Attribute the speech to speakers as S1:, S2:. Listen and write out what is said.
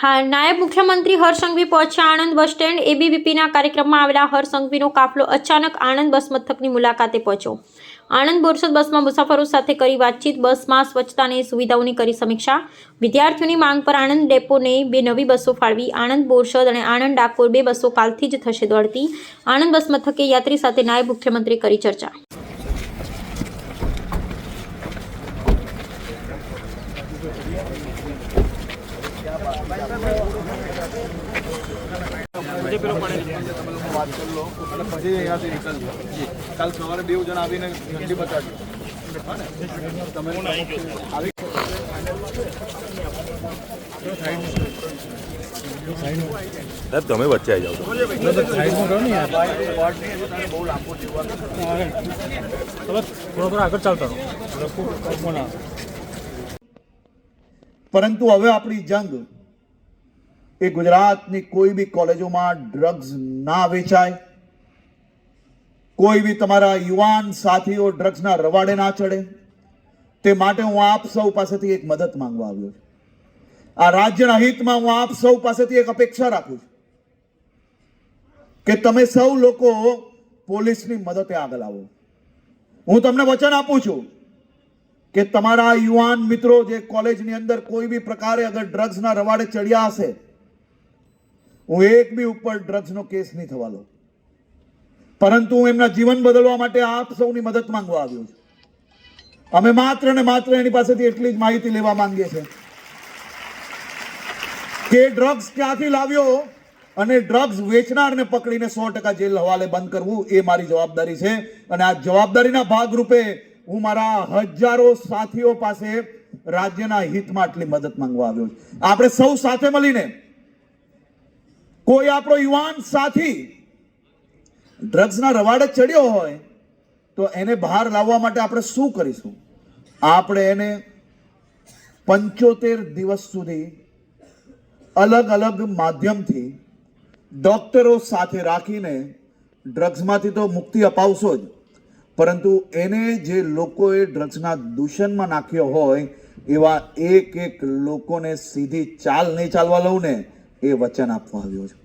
S1: હા નાયબ મુખ્યમંત્રી હરસંઘવી પહોંચ્યા આણંદ બસ સ્ટેન્ડ. એબીવીપીના કાર્યક્રમમાં આવેલા હરસંઘવીનો કાફલો અચાનક આણંદ બસ મથકની મુલાકાતે પહોંચ્યો. આણંદ બોરસદ બસમાં મુસાફરો સાથે કરી વાતચીત, બસમાં સ્વચ્છતાની સુવિધાઓની કરી સમીક્ષા. વિદ્યાર્થીઓની માંગ પર આણંદ ડેપોને બે નવી બસો ફાળવી. આણંદ બોરસદ અને આણંદ ડાકોર બે બસો કાલથી જ થશે દોડતી. આણંદ બસ મથકે યાત્રી સાથે નાયબ મુખ્યમંત્રી કરી ચર્ચા.
S2: વાત કરી લો પછી અહીંયાથી કાલ સવારે બે જણ આવીને ઘંટી બતાવજો તમે
S3: સાહેબ, તમે વચ્ચે આવી જાઓ
S4: થોડો આગળ ચાલતા
S5: પરંતુ હવે આપણી જંગ એ ગુજરાતની કોઈ બી કોલેજોમાં ડ્રગ્સ ના વેચાય, કોઈ બી તમારા યુવાન સાથીઓ ડ્રગ્સના રવાડે ના ચડે, તે માટે હું આપ સૌ પાસેથી એક મદદ માંગવા આવ્યો છું. આ રાજ્યના હિતમાં હું આપ સૌ પાસેથી એક અપેક્ષા રાખું છું કે તમે સૌ લોકો પોલીસની મદદે આગળ આવો. હું તમને વચન આપું છું કે તમારા યુવાન મિત્રો જે કોલેજની અંદર કોઈ બી પ્રકારે અગર ડ્રગ્સના રવાડે ચડ્યા હશે હું એક બી ઉપર ડ્રગ્સનો કેસ નહીં થવા લઉં પરંતુ હું એમના જીવન બદલવા માટે આપ સૌની મદદ માંગવા આવ્યો છું. અમે માત્ર ને માત્ર એની પાસેથી એટલી જ માહિતી લેવા માંગીએ છીએ. કે ડ્રગ્સ ક્યાંથી લાવ્યો અને ડ્રગ્સ વેચનારને પકડીને સો ટકા જેલ હવાલે બંધ કરવું એ મારી જવાબદારી છે. અને આ જવાબદારીના ભાગરૂપે હું મારા હજારો સાથીઓ પાસે રાજ્યના હિતમાં આટલી મદદ માંગવા આવ્યો છું. આપણે સૌ સાથે મળીને કોઈ આપણો યુવાન સાથી ડ્રગ્સના રવાડે ચડ્યો હોય, તો એને બહાર લાવવા માટે આપણે શું કરીશું? આપણે એને પંચોતેર દિવસ સુધી અલગ અલગ માધ્યમથી ડોક્ટરો સાથે રાખીને ડ્રગ્સમાંથી તો મુક્તિ અપાવશો જ. પરંતુ એને જે લોકોએ ડ્રગ્સના દૂષણમાં નાખ્યો હોય, એવા એક એક લોકોને સીધી ચાલ નહીં ચાલવા લઉં ને એ વચન આપવા આવ્યો છું.